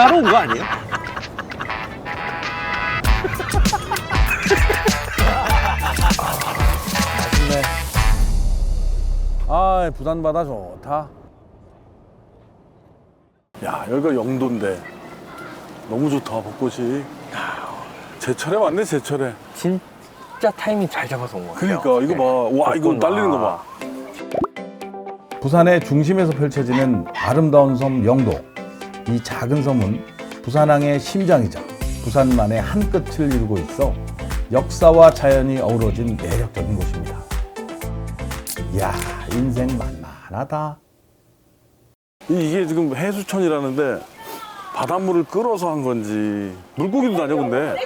취하러 온 거 아니에요? 맛있네. 아, 부산바다 좋다. 야, 여기가 영도인데. 너무 좋다, 벚꽃이. 제철에 왔네, 제철에. 진짜 타이밍 잘 잡아서 온거 같아요. 그러니까, 이거 봐. 와, 이거 벚꽃, 날리는 거 와. 봐. 부산의 중심에서 펼쳐지는 아름다운 섬 영도. 이 작은 섬은 부산항의 심장이자 부산만의 한 끝을 이루고 있어 역사와 자연이 어우러진 매력적인 곳입니다. 이야, 인생 만만하다. 이게 지금 해수천이라는데 바닷물을 끌어서 한 건지 물고기도 다녀 근데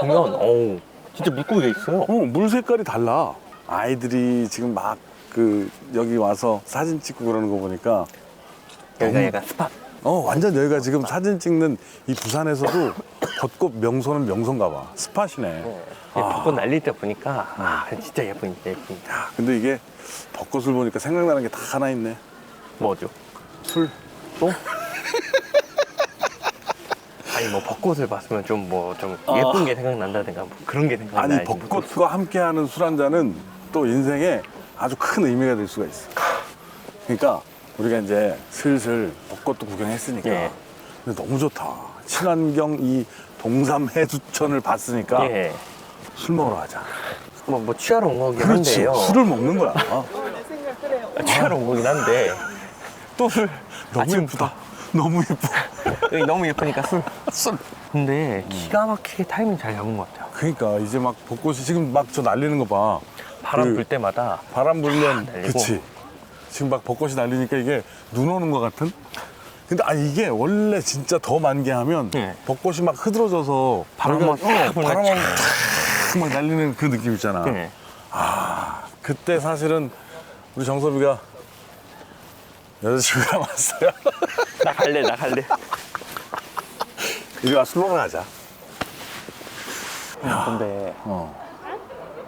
보면 어우 진짜 물고기가 있어요. 어, 물 색깔이 달라. 아이들이 지금 막 그 여기 와서 사진 찍고 그러는 거 보니까 여기가 약간 스팟. 어 완전 여기가 지금 사진 찍는 이 부산에서도 벚꽃 명소는 명소인가 봐. 스팟이네. 아. 벚꽃 날릴 때 보니까 아 진짜 예쁜 예쁜. 야, 근데 이게 벚꽃을 보니까 생각나는 게 다 하나 있네. 뭐죠? 술. 또? 아니 뭐 벚꽃을 봤으면 좀 뭐 좀 예쁜 게 생각난다든가 뭐 그런 게 생각나야지. 아니 벚꽃과 함께하는 술 한 잔은 또 인생에 아주 큰 의미가 될 수가 있어. 그러니까 우리가 이제 슬슬 벚꽃도 구경했으니까 예. 근데 너무 좋다. 친환경 이 동삼 해수천을 봤으니까 예. 술 먹으러 가자. 뭐, 뭐 취하러 온 거긴 그렇지. 한데요. 술을 먹는 거야. 어, 아, 취하러 온 거긴 한데 또 술. 너무 아침부터. 예쁘다. 너무 예뻐. 여기 너무 예쁘니까 술. 술. 근데 기가 막히게 타이밍 잘 잡은 것 같아요. 그러니까 이제 막 벚꽃이 지금 막 저 날리는 거 봐. 바람 그 불 때마다 바람 불면 날리고. 그치 지금 막 벚꽃이 날리니까 이게 눈 오는 것 같은 근데 아 이게 원래 진짜 더 만개하면 네. 벚꽃이 막 흐드러져서 바람만 어, 탁막 날리는 그 느낌 있잖아 네. 아 그때 사실은 우리 정섭이가 여자친구랑 왔어요 나 갈래 나 갈래. 이리 와술 먹으러 가자 근데 어.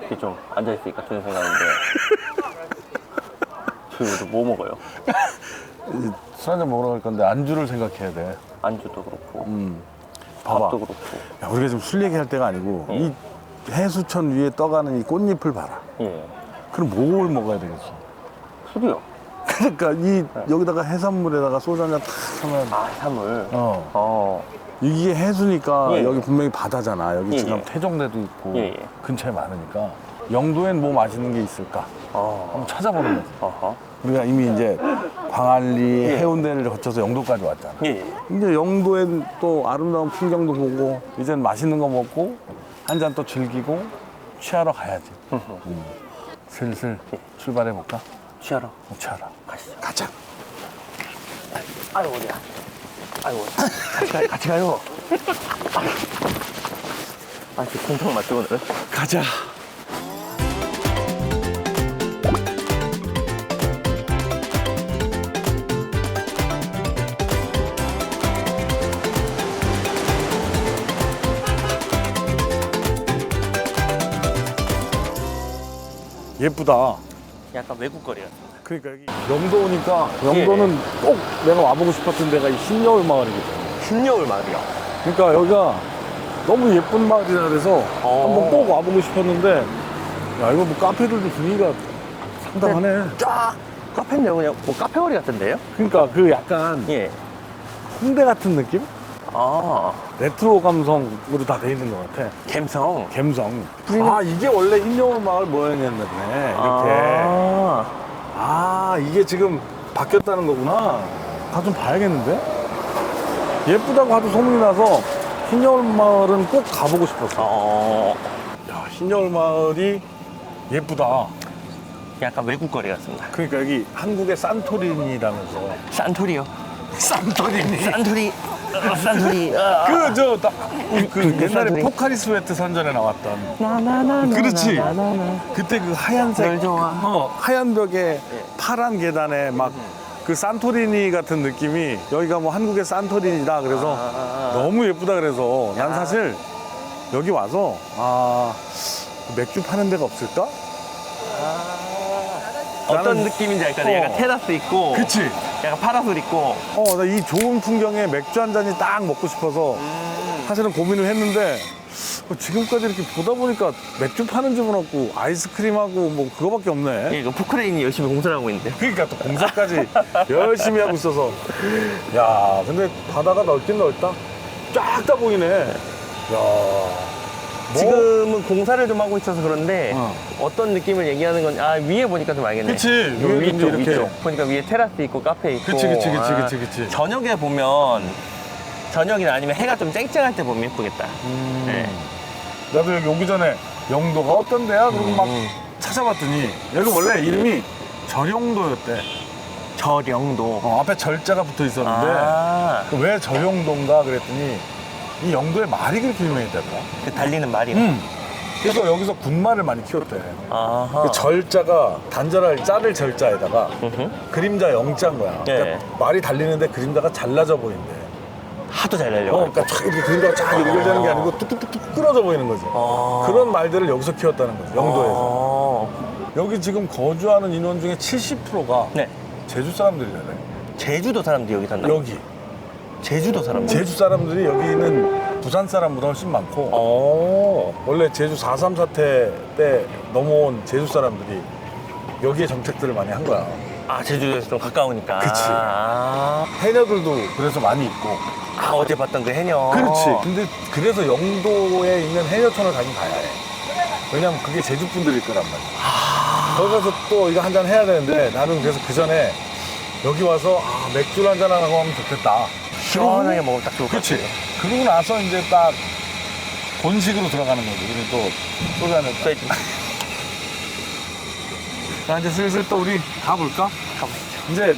이렇게 좀 앉아있으니까 드는 생각인데 저희도 뭐 먹어요? 이 술 한잔 먹으러 갈 건데 안주를 생각해야 돼 안주도 그렇고 음. 봐봐 밥도 그렇고 야, 우리가 지금 술 얘기할 때가 아니고 이 해수천 위에 떠가는 이 꽃잎을 봐라. 예 그럼 뭘 먹어야 되겠어? 술이요 그러니까 이 여기다가 해산물에다가 소주 한잔 탁 하면 아 해산물 어 어 이게 해수니까 예. 여기 분명히 바다잖아. 여기 예, 지금 예. 태종대도 있고 예, 예. 근처에 많으니까 영도엔 뭐 맛있는 게 있을까? 어. 한번 찾아보는 거지. 어허 우리가 이미 이제 광안리 예. 해운대를 거쳐서 영도까지 왔잖아. 예, 예. 이제 영도엔 또 아름다운 풍경도 보고 이젠 맛있는 거 먹고 한 잔 또 즐기고 취하러 가야지. 음. 슬슬 출발해 볼까? 취하러 취하러. 가시죠 가자. 아유 어디야 아유 어디야 같이, 가, 같이 가요 아 지금 통통 맞죠 오늘? 가자. 예쁘다. 약간 외국 거리 같은 그러니까 여기 영도 오니까 영도는 꼭 내가 와보고 싶었던 데가 이 신여울 마을이거든. 신여울 마을이요 그러니까 여기가 너무 예쁜 마을이라 그래서 어. 한번 꼭 와보고 싶었는데 야 이거 뭐 카페들도 분위기가 상당하네. 쫙 카페인데요 그냥 뭐 카페 거리 같은데요? 그러니까 그 약간 예. 홍대 같은 느낌? 아 레트로 감성으로 다 돼 있는 것 같아. 갬성 감성. 아 이게 원래 흰여울 마을 모양이었네. 이렇게. 아. 아, 이게 지금 바뀌었다는 거구나. 가좀 봐야겠는데? 예쁘다고 하도 소문이 나서 흰여울 마을은 꼭 가보고 싶었어. 어 야 흰여울 마을이 예쁘다. 약간 외국 거리 같습니다 그러니까 여기 한국의 산토리니라면서. 산토리요 산토리니. 산토리 어, 산토리 아. 그저 그 옛날에. 포카리 스웨트 선전에 나왔던 나나나나 그렇지. 나나나 그때 그 하얀색 좋아. 어, 하얀 벽에 파란 계단에 막 그 산토리니 같은 느낌이 여기가 뭐 한국의 산토리니다 그래서 아. 너무 예쁘다 그래서 난 야. 사실 여기 와서 아 맥주 파는 데가 없을까? 어떤 나는- 느낌인지 알까? 어. 약간 테라스 있고 그치 약간 파라솔 있고. 어, 나 이 좋은 풍경에 맥주 한 잔이 딱 먹고 싶어서 사실은 고민을 했는데 어, 지금까지 이렇게 보다 보니까 맥주 파는 집은 없고 아이스크림하고 뭐 그거밖에 없네. 예, 이거 포크레인이 열심히 공사를 하고 있는데. 그러니까 또 공사까지 열심히 하고 있어서 야 근데 바다가 넓긴 넓다 쫙 다 보이네 야 뭐? 지금은 공사를 좀 하고 있어서 그런데 어. 어. 떤 느낌을 얘기하는 건 아 위에 보니까 좀 알겠네. 그치, 요 위에도 위쪽 이렇게. 위쪽 보니까 위에 테라스 있고 카페 있고. 그치, 그치, 그치, 아, 그치, 그치. 저녁에 보면 저녁이나 아니면 해가 좀 쨍쨍할 때 보면 예쁘겠다. 네. 나도 여기 오기 전에 영도가 어떤 데야? 그러고 막 음. 찾아봤더니 여기 원래 이름이 절영도였대 저령도. 어, 앞에 절자가 붙어 있었는데 아, 그왜 절영도인가 그랬더니 이 영도에 말이 그렇게 유명했다더라 그 달리는 말이. 음. 그래서 여기서 군말을 많이 키웠대 아하. 그 절자가 단절할 자를 절자에다가 음흠. 그림자 영자인 거야. 네. 그러니까 말이 달리는데 그림자가 잘라져 보인대. 하도 잘 달려. 어, 그러니까 쫙 이렇게 그림자가 쫙 연결되는 게 아니고 뚝뚝뚝뚝 끊어져 보이는 거지. 아. 그런 말들을 여기서 키웠다는 거지. 영도에서. 아. 여기 지금 거주하는 인원 중에 70%가 네. 제주 사람들이래. 제주도 사람들이 여기 산다. 여기. 제주도 사람들. 제주 사람들이 여기 있는 부산 사람보다 훨씬 많고 어. 원래 제주 4.3 사태 때 넘어온 제주 사람들이 여기에 정책들을 많이 한 거야. 아 제주도에서 좀 가까우니까. 그치. 아, 해녀들도 그래서 많이 있고. 아, 어제 봤던 그 해녀. 그렇지. 근데 그래서 영도에 있는 해녀촌을 가긴 가야 해. 왜냐면 그게 제주 분들일 거란 말이야. 거기 가서 또 이거 한잔 해야 되는데 나는 그래서 그 전에 여기 와서 아, 맥주를 한잔 하고 하면 좋겠다. 시원하게 먹으면 딱 좋을 것 그렇지. 같아요. 그러고 나서 이제 딱 본식으로 들어가는 거지. 우리 또 소주 한잔 또 이제 자, 이제 슬슬 또 우리 가볼까? 가보시죠. 이제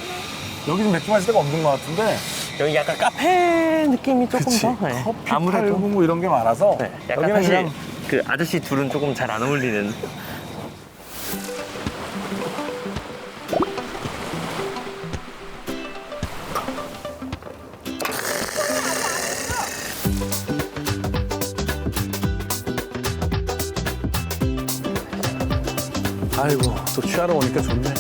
여기 좀 맥주 마실 데가 없는 것 같은데. 여기 약간 카페 느낌이 조금 그치. 더. 네. 커피 아무래도. 팔고 뭐 이런 게 많아서. 네. 약간 여기는 사실 그냥 그 아저씨 둘은 조금 잘 안 어울리는. 또 취하러 오니까 좋네.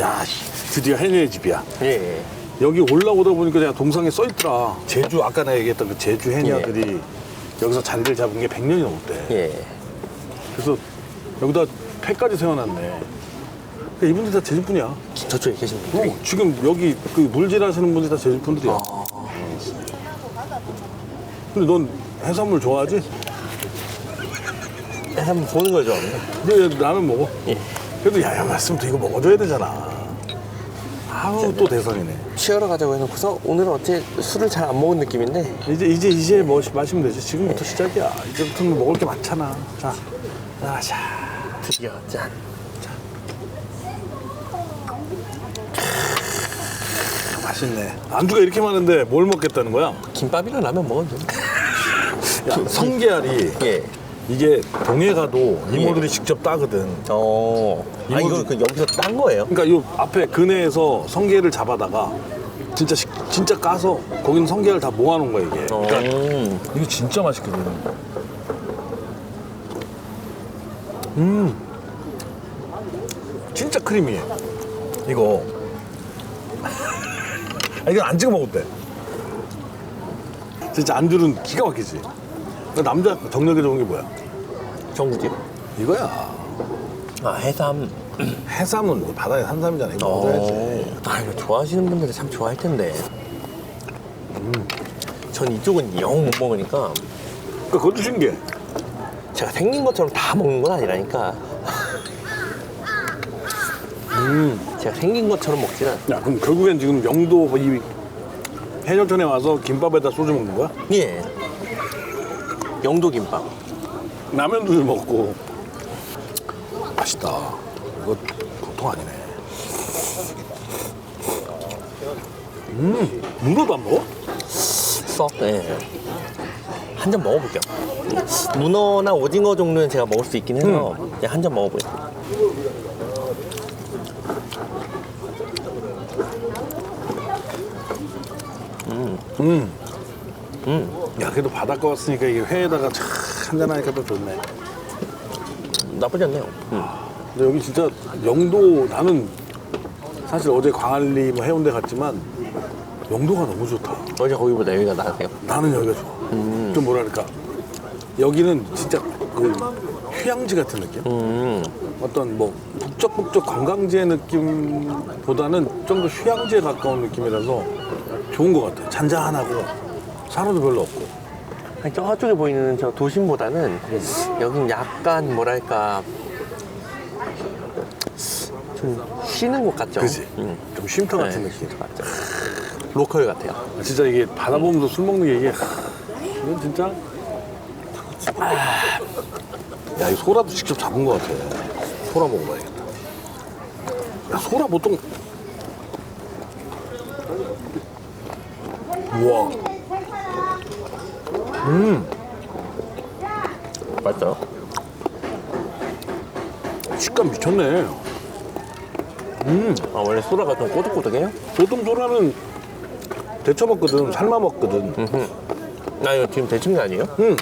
야 씨, 드디어 해녀의 집이야. 예. 여기 올라오다 보니까 내가 동상에 써 있더라. 제주 아까 내가 얘기했던 그 제주 해녀들이 여기서 자리를 잡은 게 100년이 넘었대. 예. 그래서 여기다 폐까지 세워놨네. 그러니까 이분들 다 제주 분이야. 저쪽에 계신 분들이. 어, 지금 여기 그 물질하시는 분들이 다 제주 분들이야. 근데 넌 해산물 좋아하지? 한번 보는 거죠. 그래 나는 먹어. 예. 그래도 야야 말씀 또 이거 먹어줘야 되잖아. 아우 또 대선이네. 취하러 가자고 해놓고서 오늘은 어째 술을 잘 안 먹은 느낌인데 이제 이제 이제 뭐 마시면 되지. 지금부터 시작이야. 이제부터는 먹을 게 많잖아. 자, 자 자. 드디어 짠. 맛있네. 안주가 이렇게 많은데 뭘 먹겠다는 거야? 김밥이랑 라면 먹어도 돼. 야, 성게알이 예. 이게 동해 가도 이모들이 직접 따거든. 어. 아 이거 그 여기서 딴 거예요? 그러니까 요 앞에 근해에서 성게를 잡아다가 진짜 식- 진짜 까서 거기는 성게를 다 모아놓은 거야 이게. 그러니까 음. 이거 진짜 맛있거든. 음, 진짜 크리미해. 이거. 아, 이건 안 찍어 먹어도 돼. 진짜 안주는 기가 막히지. 그러니까 남자 정력에 좋은 게 뭐야? 정구집. 이거야. 아 해삼. 해삼은 바다의 산삼이잖아. 이거 먹어야지. 아 이거 좋아하시는 분들은 참 좋아할 텐데. 전 이쪽은 영 못 먹으니까 그러니까 그것도 신기해. 제가 생긴 것처럼 다 먹는 건 아니라니까. 음. 제가 생긴 것처럼 먹지는 않- 야, 그럼 결국엔 지금 영도 이 해녀촌에 와서 김밥에다 소주 먹는 거야? 예. 영도 김밥. 라면도 좀 먹고. 맛있다. 이거 보통 아니네. 음, 문어도 안 먹어? 썩. 예. 한잔 먹어볼게요. 문어나 오징어 종류는 제가 먹을 수 있긴 해서 한 잔 먹어볼게요. 음. 음, 야, 그래도 바닷가 왔으니까 이게 회에다가 촥 한잔하니까 또 좋네. 나쁘지 않네요. 음. 근데 여기 진짜 영도 나는 사실 어제 광안리 뭐 해운대 갔지만 영도가 너무 좋다. 어제 거기보다 여기가 나으세요? 나는 여기가 좋아. 좀 뭐랄까. 여기는 진짜 그 휴양지 같은 느낌? 음. 어떤 뭐 북적북적 관광지의 느낌보다는 좀 더 휴양지에 가까운 느낌이라서 좋은 것 같아. 잔잔하고 사람도 별로 없고. 아니, 저쪽에 보이는 저 도심보다는 여긴 약간 뭐랄까 좀 쉬는 곳 같죠? 그지? 음. 좀 쉼터 같은 네, 느낌. 같죠. 로컬 같아요. 진짜 이게 바다 보면서 술 먹는 게 이게 하, 이건 진짜 아, 야, 이 소라도 직접 잡은 것 같아. 소라 먹어봐야겠다. 야, 소라 보통 우와, 맞죠? 식감 미쳤네. 아, 원래 소라가 좀 꼬득꼬득해요? 보통 소라는 데쳐 먹거든, 삶아 먹거든. 나 이거 지금 데친 게 아니에요? 응,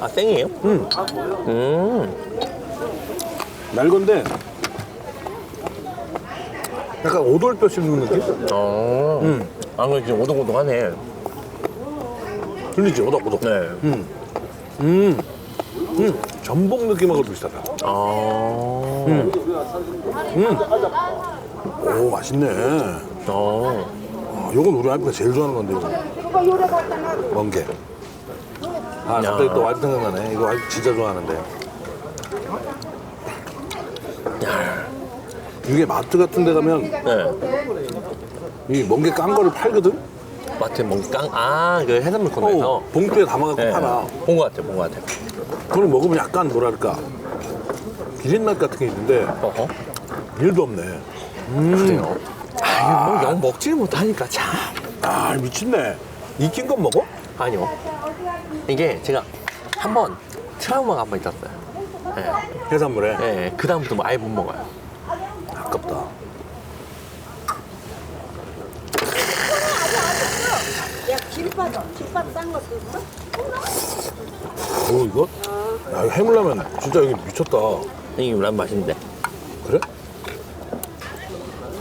아, 생이에요? 응. 음. 날 건데 약간 오돌뼈 씹는 느낌? 어. 음. 아, 근데 지금 오동오동하네. 들리지, 오덕오덕. 네. 음, 음, 음, 전복 느낌하고 비슷하다. 아. 음. 오, 맛있네. 어. 아, 요건 우리 와이프가 제일 좋아하는 건데, 이거. 멍게. 아, 갑자기 또 와이프 생각나네. 이거 와이프 진짜 좋아하는데. 야. 이게 마트 같은 데 가면 네. 이 멍게 깐 거를 팔거든? 마트 멍깡. 아, 그 해산물 코너에서. 어, 봉투에 담아갖고 네. 팔아. 본 것 같아요, 본 것 같아요. 그걸 먹으면 약간 뭐랄까. 비린맛 같은 게 있는데, 어허. 일도 없네. 그래요. 아, 이거 뭐 영 먹지를 못하니까 참. 아, 미친네. 익힌 건 먹어? 아니요. 이게 제가 한 번 트라우마가 한 번 있었어요. 예. 해산물에. 예. 그 다음부터 뭐 아예 못 먹어요. 아깝다. 야, 김밥, 김밥 싼거 있어? 오, 이거? 야, 이거 해물라면 진짜 여기 미쳤다. 이게 란 맛인데. 그래?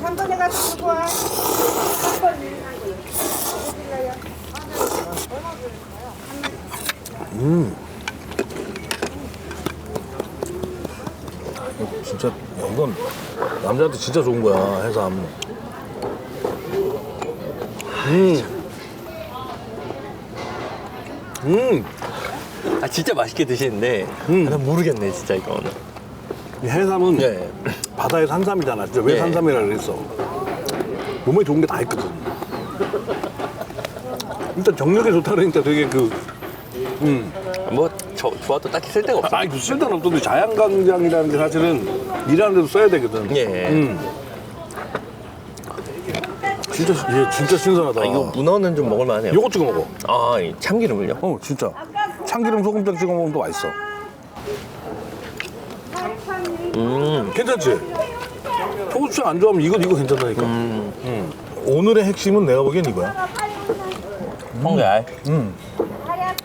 한 번에 가서 주고 와. 한번 진짜, 야, 이건 남자한테 진짜 좋은 거야, 해삼. 음. 음. 아, 진짜 맛있게 드시는데. 음. 아, 난 모르겠네, 진짜 이거는. 이 해삼은 네. 바다의 산삼이잖아. 진짜 왜 네. 산삼이라 그랬어? 몸에 좋은 게 다 있거든. 일단 정력에 좋다 그러니까 되게 그, 음. 뭐, 저, 좋아도 딱히 쓸 데가 없어. 아니, 그 쓸데는 없던데 자연강장이라는 게 사실은 일하는 데도 써야 되거든. 예. 음. 진짜, 얘 진짜 신선하다. 아, 이거 문어는 좀 먹을만 해요. 요거 찍어 먹어. 아, 이 참기름을요? 어, 진짜. 참기름 소금장 찍어 먹으면 또 맛있어. 음. 괜찮지? 소고추장 안 좋아하면 이거, 이거 괜찮다니까. 음. 오늘의 핵심은 내가 보기엔 이거야. 성게알. 음.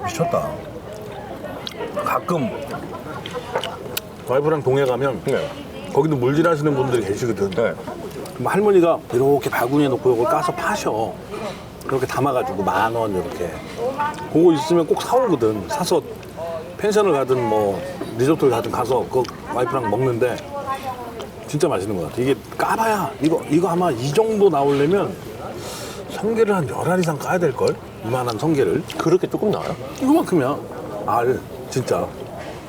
미쳤다. 가끔 와이프랑 동해 가면 네. 거기도 물질하시는 분들이 계시거든. 네. 그럼 할머니가 이렇게 바구니에 넣고 이걸 까서 파셔. 그렇게 담아가지고 만 원 이렇게. 그거 있으면 꼭 사오거든. 사서 펜션을 가든 뭐 리조트를 가든 가서 그 와이프랑 먹는데 진짜 맛있는 것 같아. 이게 까봐야 이거 이거 아마 이 정도 나오려면 성게를 한 열 알 이상 까야 될 걸. 이만한 성게를. 그렇게 조금 나와요? 이거만큼이야. 알, 진짜.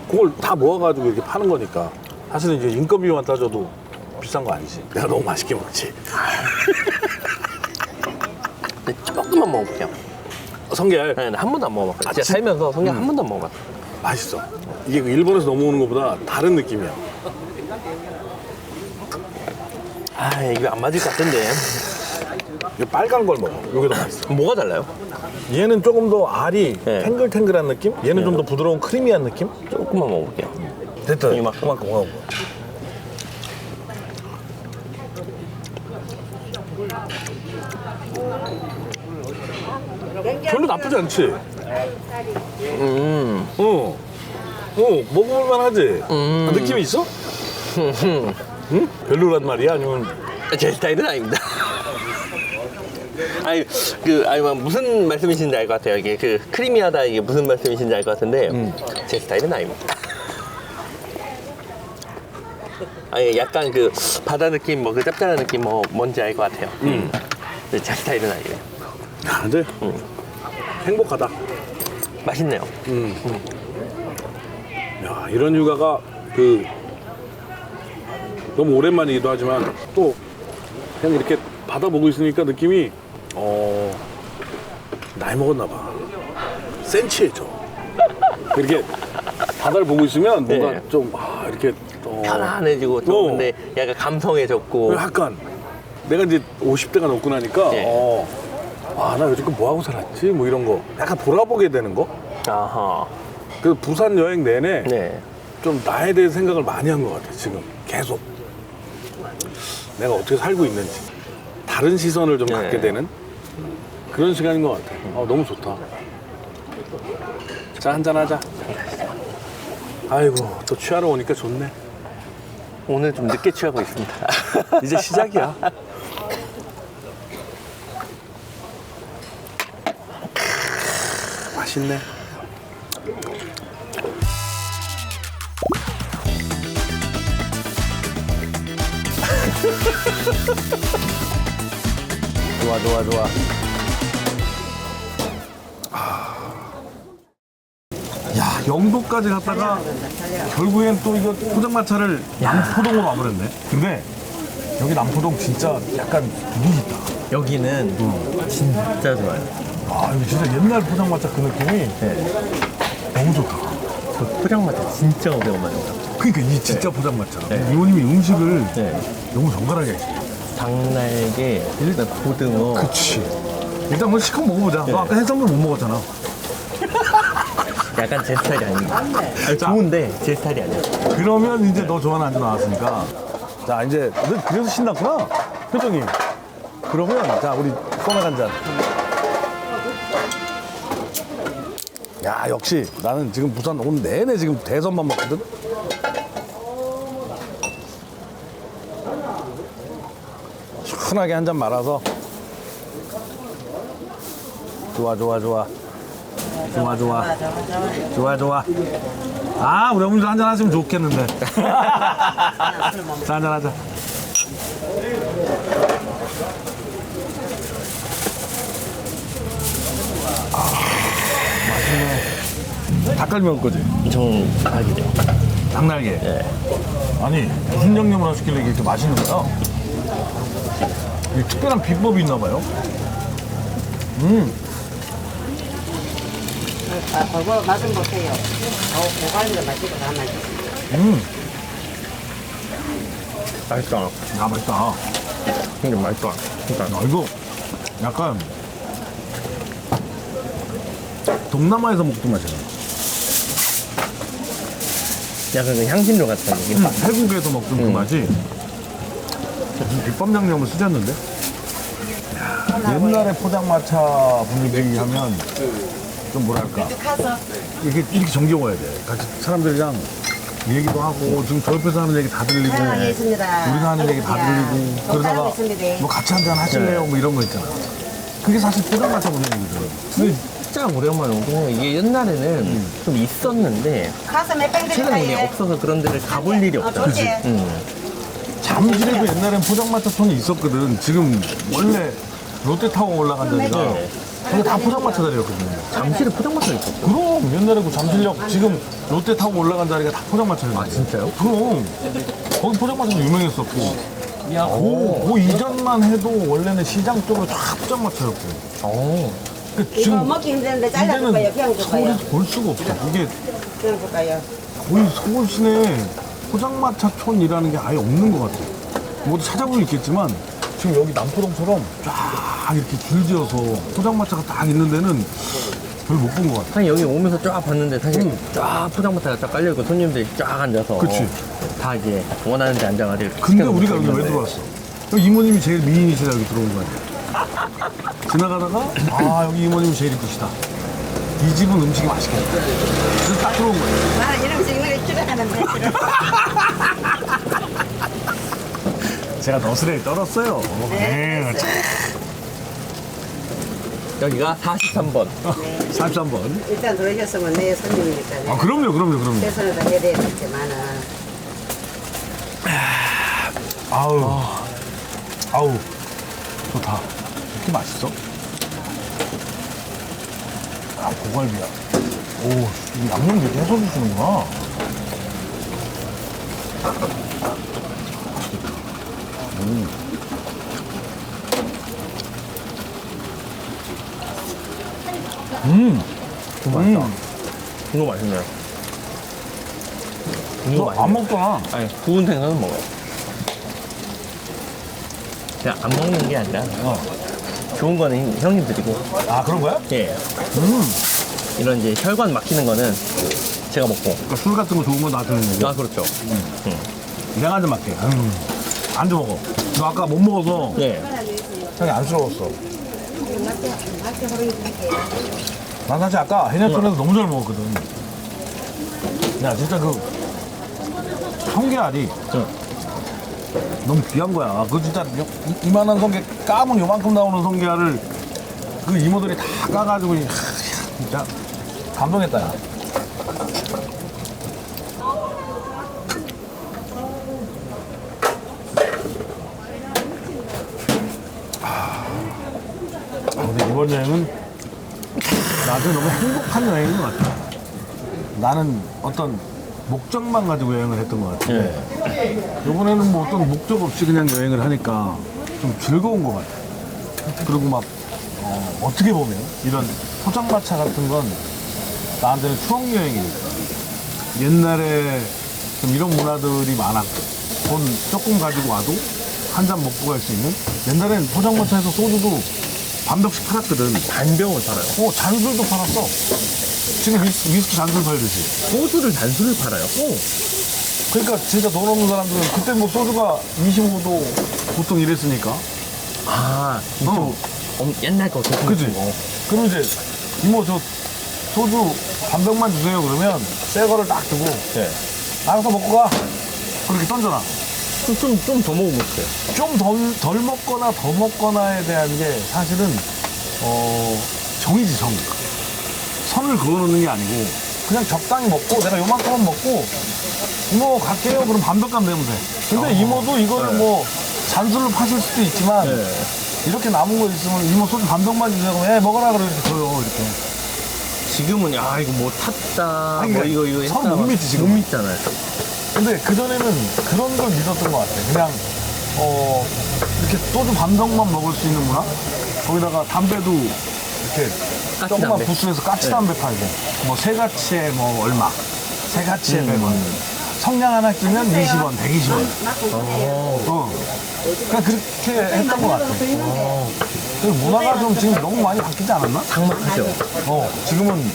그걸 다 모아가지고 이렇게 파는 거니까. 사실은 이제 인건비만 따져도 비싼 거 아니지. 내가 너무 맛있게 먹지. 네, 조금만 먹어볼게요. 성게알 네, 한 번도 안 먹어봤어요. 아, 진- 살면서 성게 한 번도 안 먹어봤어요. 맛있어. 이게 그 일본에서 넘어오는 것보다 다른 느낌이야. 아, 이거 안 맞을 것 같은데. 이 빨간 걸 먹어. 이게 더 맛있어. 뭐가 달라요? 얘는 조금 더 알이 네. 탱글탱글한 느낌? 얘는 좀 더 부드러운 크리미한 느낌? 조금만 먹어볼게요. 됐다. 이만큼? 그만큼 먹어. 별로 나쁘지 않지? 음. 어. 어, 먹어볼만 하지? 음. 느낌이 있어? 응? 별로란 말이야? 아니면 제 스타일은 아닙니다. 아니 그 아니 뭐 무슨 말씀이신지 알 것 같아요. 이게 그 크리미하다 이게 무슨 말씀이신지 알 것 같은데 제 스타일은 아닙니다. 아니 약간 그 바다 느낌 뭐 그 짭짤한 느낌 뭐 뭔지 알 것 같아요. 음. 근데 제 스타일은 아니에요. 야, 근데 행복하다. 맛있네요. 야, 이런 휴가가 그 너무 오랜만이기도 하지만 또 그냥 이렇게 바다 보고 있으니까 느낌이 어 나이 먹었나 봐. 센치해져. 이렇게 바다를 보고 있으면 뭔가 네. 좀 아, 이렇게 어, 편안해지고 좀 어. 근데 약간 감성해졌고. 약간 내가 이제 50대가 넘고 나니까 네. 어, 아, 나 요즘 뭐 하고 살았지? 뭐 이런 거. 약간 돌아보게 되는 거. 아하. 그 부산 여행 내내 네. 좀 나에 대해 생각을 많이 한 것 같아 지금. 계속. 내가 어떻게 살고 있는지. 다른 시선을 좀 네. 갖게 되는 그런 시간인 것 같아. 어, 너무 좋다. 자 한잔하자. 아이고 또 취하러 오니까 좋네 오늘 좀 늦게 취하고 있습니다. 이제 시작이야 맛있네 좋아, 좋아, 좋아. 영도까지 갔다가 결국엔 또 이거 포장마차를 남포동으로 와버렸네. 근데 여기 남포동 진짜 약간 분위기 있다. 여기는 진짜 좋아요. 아, 여기 진짜 옛날 포장마차 그 느낌이 너무 좋다. 저 포장마차 진짜 오랜만이다. 그러니까 이 진짜 포장마차. 이모님이 음식을 네. 너무 정갈하게 해주셔. 닭날개, 일단 고등어. 그치. 일단 뭐 시컷 먹어보자. 너 아까 해산물 못 먹었잖아. 약간 제 스타일이 아닙니다. 아니, 좋은데 제 스타일이 아니야. 그러면 이제 너 좋아하는 안주 나왔으니까. 자, 이제 너 그래서 신났구나. 표정이. 그러면 자, 우리 소맥 한 잔. 야, 역시 나는 지금 부산 오늘 내내 지금 대선만 먹거든. 시원하게 한 잔 말아서. 좋아, 좋아, 좋아. 좋아, 좋아. 좋아, 좋아. 아, 우리 어머니도 한잔 하시면 좋겠는데. 자, 한잔 하자. 아, 맛있네. 닭갈비 먹을 거지? 정 닭이죠. 닭날개. 예. 아니, 무슨 양념을 하시길래 이렇게 맛있는 거야? 이게 특별한 비법이 있나 봐요? 아, 그거 맛은 보세요. 어, 고갈비도 맛있고 다 맛있어. 음, 맛있다. 아, 맛있다. 근데 맛있다. 그러니까 야, 이거 약간 동남아에서 먹던 맛이야. 약간 그 향신료 같은 느낌. 태국에서 먹던 그 맛이 무슨 비법 양념을 쓰셨는데? 야, 옛날에 포장마차 분위기 하면 좀 뭐랄까 이렇게 이렇게 정겨워야 돼. 같이 사람들이랑 얘기도 하고 지금 저 옆에서 하는 얘기 다 들리고 사랑하게 있습니다. 우리가 하는 얘기 다 들리고 또 그러다가. 뭐 같이 한잔 하실래요? 뭐 이런 거 있잖아. 그게 사실 포장마차 분위기거든. 근데 진짜 오랜만에 오고 이게 옛날에는 좀 있었는데 가서 몇병 최근에 없어서 그런 데를 가볼 일이 없잖아. 그치. 응. 잠실에도 옛날엔 포장마차 촌이 있었거든. 지금 원래 롯데타워 올라간 자리가 네. 거기 다 포장마차 자리였거든요. 잠실에 포장마차 있었어. 그럼 옛날에 그 잠실역 지금 롯데타워 올라간 자리가 다 포장마차였는데. 아, 진짜요? 그럼 거기 포장마차도 유명했었고. 야, 그, 그 이전만 해도 원래는 시장 쪽으로 다 포장마차였고. 어. 그러니까 이거 지금 먹기 힘드는데? 그냥 줄까요? 서울에서 볼 수가 없어. 이게 그냥? 거의 서울 시내에 포장마차 촌이라는 게 아예 없는 것 같아요. 모두 찾아보면 있겠지만 지금 여기 남포동처럼 쫙 이렇게 줄지어서 포장마차가 딱 있는 데는 별로 못 본 것 같아요. 사실 여기 오면서 쫙 봤는데 사실 응. 쫙 포장마차가 쫙 깔려있고 손님들이 쫙 앉아서 그치. 다 이제 원하는 데 앉아가지고 근데 우리가 여기 왜. 들어왔어? 여기 이모님이 제일 미인이시라 여기 들어온 거 아니야? 지나가다가 아 여기 이모님이 제일 이쁘시다. 이 집은 음식이 맛있겠다. 그래서 딱 들어온 거예요. 나는 이런 거 찍는 게 싫어하는데. 제가 너스레 떨었어요. 네. 여기가 43번. 43번. 일단 들어오셨으면 내 손님이니까. 아, 그럼요, 그럼요, 그럼요. 최선을 다해야 되겠지만은. 아우. 아우. 좋다. 이렇게 맛있어? 아, 고갈비야. 오, 이 양념 이렇게 해서 주시는구나. 음. 음. 맛있다. 이거 맛있네요. 이거 너안 먹잖아. 아니, 구운 생선은 먹어요. 그냥 안 먹는 게 아니라 어. 좋은 거는 형님 드리고 아, 그런 거야? 예 음. 이런 이제 혈관 막히는 거는 제가 먹고 그러니까 술 같은 거 좋은 거 나한테 는 얘기. 아 그렇죠 내가 한잔 맞게. 음. 안주 먹어. 너 아까 못 먹어서 예 형이 안쓰러웠어. 난 사실 아까 해녀촌에서 너무 잘 먹었거든. 야, 진짜 그 성게알이 응. 너무 귀한 거야. 그 진짜 요- 이- 이만한 성게 까면 요만큼 나오는 성게알을 그 이모들이 다 까가지고 이- 하, 진짜 감동했다. 야. 이번 여행은 나한테 너무 행복한 여행인 것 같아. 나는 어떤 목적만 가지고 여행을 했던 것 같아. 예. 이번에는 뭐 어떤 목적 없이 그냥 여행을 하니까 좀 즐거운 것 같아. 그리고 막, 어, 떻게 보면 이런 포장마차 같은 건 나한테는 추억 여행이니까. 옛날에 좀 이런 문화들이 많았고, 돈 조금 가지고 와도 한 잔 먹고 갈 수 있는? 옛날엔 포장마차에서 소주도 반병씩 팔았거든. 반병을 팔아요 어, 잔술도 팔았어. 지금 위스, 위스키 잔술 팔듯이. 소주를 단술을 팔아요 그러니까 진짜 돈 없는 사람들은 그때 뭐 소주가 25도 보통 이랬으니까. 아 이쪽 어. 엄- 옛날 거 도통 그지? 쓰고. 그럼 이제 이모 저 소주 반병만 주세요 그러면 새 거를 딱 주고 예. 알아서 먹고 가. 그렇게 던져놔. 좀 좀 더 먹으면 어떡해요 좀덜 덜 먹거나 더 먹거나에 대한 게 사실은 어 정이지 정. 선을 그어놓는 게 아니고 그냥 적당히 먹고 내가 요만큼만 먹고 이모 갈게요 그럼 반병감 내면 돼. 근데 이모도 이거를 네. 뭐 잔술로 파실 수도 있지만 예. 이렇게 남은 거 있으면 이모 소주 반병만 그러면 예 먹어라 이렇게 줘요 이렇게. 지금은 야 이거 뭐 탔다 아니, 뭐 그러니까 이거 이거 서로 했다 못 믿지, 지금. 못 믿잖아요 근데 그전에는 그런 걸 믿었던 것 같아. 그냥, 어, 이렇게 소주 반병만 먹을 수 있는 문화? 거기다가 담배도 이렇게 까치 조그만 담배. 부스에서 까치 네. 담배 팔고, 뭐, 세 가치에 뭐, 얼마, 세 가치에 음. 100원. 성냥 하나 끼면 20원, 120원. 어. 그냥 그렇게 했던 것 같아. 그 문화가 좀 지금 너무 많이 바뀌지 않았나? 상막하죠 어, 지금은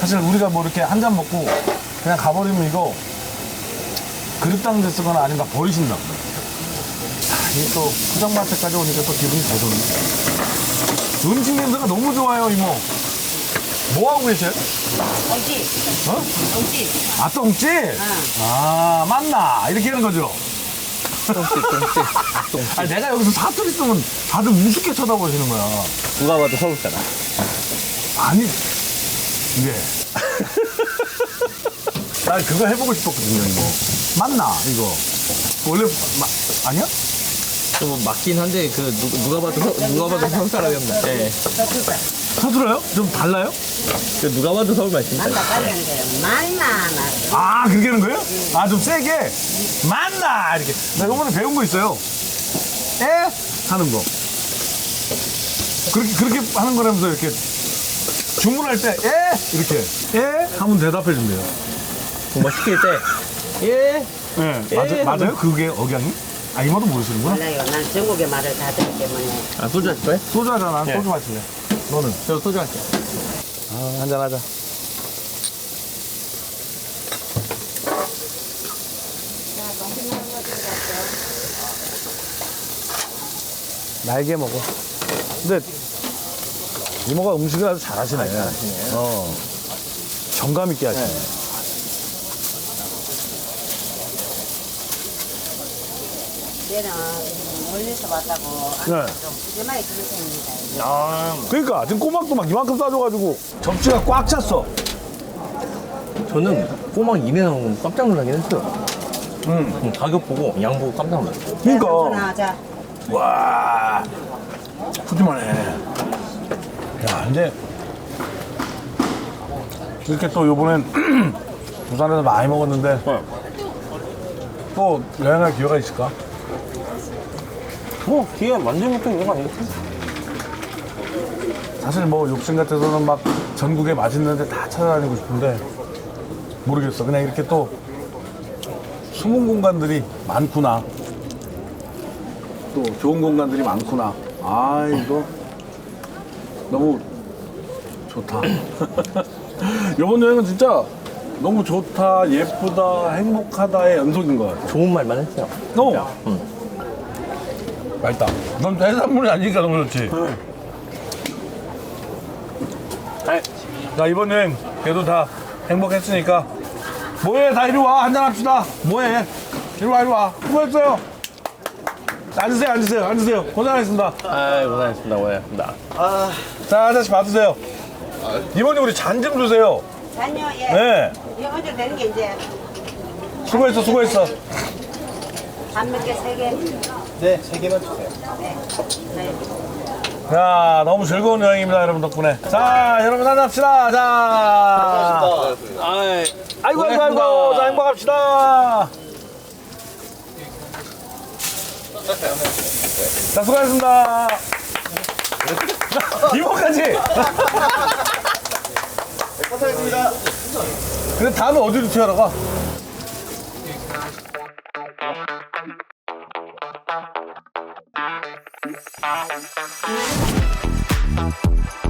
사실 우리가 뭐 이렇게 한 잔 먹고 그냥 가버리면 이거 그릇당대 쓰거나 아니면 다 버리신다. 아, 이게 또 포장마차까지 오니까 또 기분이 더 좋네. 음식 냄새가 너무 좋아요, 이모. 뭐 하고 계세요? 엉지, 어? 엉지. 아, 똥집? 아, 맞나? 이렇게 하는 거죠? 똥집 똥집 똥집 아니, 내가 여기서 사투리 쓰면 다들 우습게 쳐다보시는 거야. 누가 봐도 서울 사람 아니, 네. 나 그거 해보고 싶었거든요, 이거. 맞나, 이거? 원래, 마, 아니야? 좀 맞긴 한데 그 누, 누가 봐도 서, 누가 봐도 서울 사람이었나 예. 서툴어요? 좀 달라요? 그 누가 봐도 서울 말씀 만나 가는데 만나 나. 아, 그렇게 하는 거예요? 아, 좀 세게? 맞나! 이렇게. 나 요번에 배운 거 있어요. 에? 하는 거. 그렇게, 그렇게 하는 거라면서 이렇게 주문할 때, 에? 이렇게. 에? 하면 대답해 준대요. 정말 시킬 때 예 네, 에? 맞아, 맞아요? 그게 억양이? 아, 이모도 모르시는구나? 몰라요. 난 전국의 말을 다 듣기 때문에. 아 소주 하실 거예요? 소주 하잖아. 네. 소주 마실래? 너는? 저 소주 할게요 아, 한잔 하자. 날개 먹어. 근데 이모가 음식을 아주 잘하시네. 잘하시네. 어. 정감 있게 하시네. 얘는 멀리서 왔다고 네. 안좀 푸짐하게 그런 셈입니다. 아, 그러니까 지금 꼬막도 막 이만큼 싸줘가지고 접시가 꽉 찼어. 저는 꼬막 입에 나온 건 깜짝 놀라긴 했어요. 음. 음, 가격 보고 양 보고 깜짝 놀랐어요. 그러니까. 삼촌아, 자, 와 푸짐하네. 야 근데 이렇게 또 요번엔 부산에서 많이 먹었는데 또 여행할 기회가 있을까? 뭐, 기회 완전 못한 이런 거 아니겠지? 사실 뭐 욕심 같아서는 막 전국에 맛있는 데 다 찾아다니고 싶은데 모르겠어. 그냥 이렇게 또 숨은 공간들이 많구나. 또 좋은 공간들이 많구나. 아, 이거 너무 좋다. 이번 여행은 진짜 너무 좋다, 예쁘다, 행복하다의 연속인 것 같아. 좋은 말만 했어요. 너 응. 맛있다. 넌 해산물이 아니니까 너무 좋지. 자 이번 여행 그래도 다 행복했으니까 뭐해 다 이리 와 한잔 합시다. 뭐해? 이리 와 이리 와. 수고했어요. 앉으세요 앉으세요 앉으세요. 고생하셨습니다. 아이, 고생하셨습니다. 고생하셨습니다. 자한 잔씩 받으세요. 이번에 우리 잔 좀 주세요. 잔요, 예. 네. 이거 어제 되는 게 이제 수고했어 수고했어. 반몇 개, 세 개. 네, 세 개만 주세요. 네. 자 너무 즐거운 여행입니다 여러분 덕분에. 자 여러분 합시다. 자. 아이, 아이고 아이고 아이고. 자 행복합시다 자 수고하셨습니다 이모까지 감사합니다 근데 다음에 어디로 튀어러 가? Thank you.